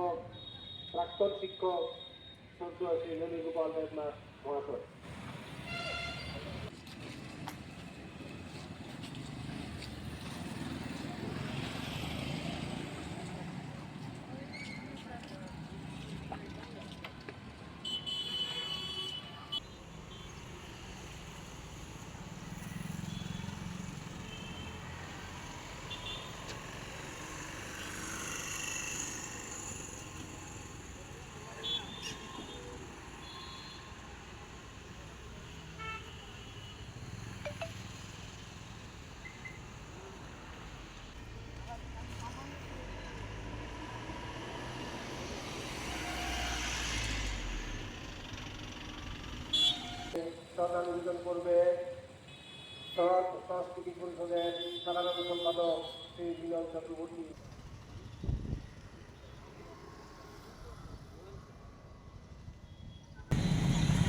শিক্ষক প্রাক্তন শিক্ষক সদ্য শ্রী ননী গোপাল দেবনাথ মহাশয়। শ্রদ্ধা নিবেদন করবে। সৎ সাংস্কৃতিক পরিষদের সাধারণ সম্পাদক শ্রী বিনয় চক্রবর্তী।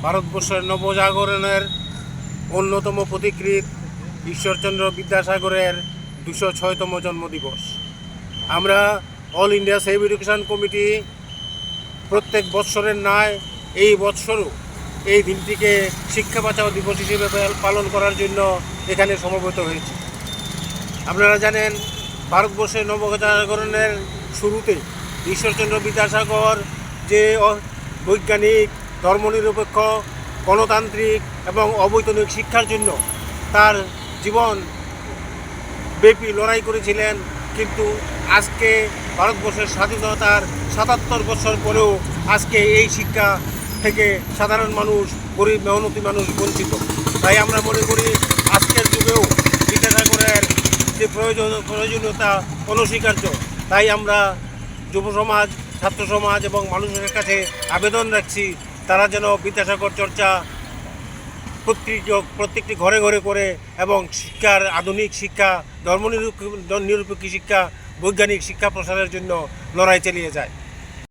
ভারতবর্ষের নবজাগরণের অন্যতম প্রতিকৃত ঈশ্বরচন্দ্র বিদ্যাসাগরের দুশো ছয়তম জন্মদিবস। আমরা all India save education committee প্রত্যেক বৎসরের ন্যায় এই বৎসরও এই দিনটিকে শিক্ষা বাঁচাও দিবস হিসেবে পালন করার জন্য এখানে সমবেত হয়েছে। আপনারা জানেন ভারতবর্ষের নবজাগরণের শুরুতে ঈশ্বরচন্দ্র বিদ্যাসাগর যে বৈজ্ঞানিক, ধর্মনিরপেক্ষ, গণতান্ত্রিক এবং অবৈতনিক শিক্ষার জন্য তার জীবন ব্যাপী লড়াই করেছিলেন, কিন্তু আজকে ভারতবর্ষের স্বাধীনতার সাতাত্তর বছর পরেও আজকে এই শিক্ষা থেকে সাধারণ মানুষ, গরিব, মেহনতি মানুষ বঞ্চিত। তাই আমরা মনে করি আজকের যুগেও বিদ্যাসাগরের যে প্রয়োজন, প্রয়োজনীয়তা অনস্বীকার্য। তাই আমরা যুব সমাজ, ছাত্র সমাজ এবং মানুষের কাছে আবেদন রাখছি, তারা যেন বিদ্যাসাগর চর্চা প্রত্যেকটি প্রত্যেকটি ঘরে ঘরে করে এবং শিক্ষার আধুনিক শিক্ষা ধর্মনিরপেক্ষ নিরপেক্ষ শিক্ষা, বৈজ্ঞানিক শিক্ষা প্রসারের জন্য লড়াই চালিয়ে যায়।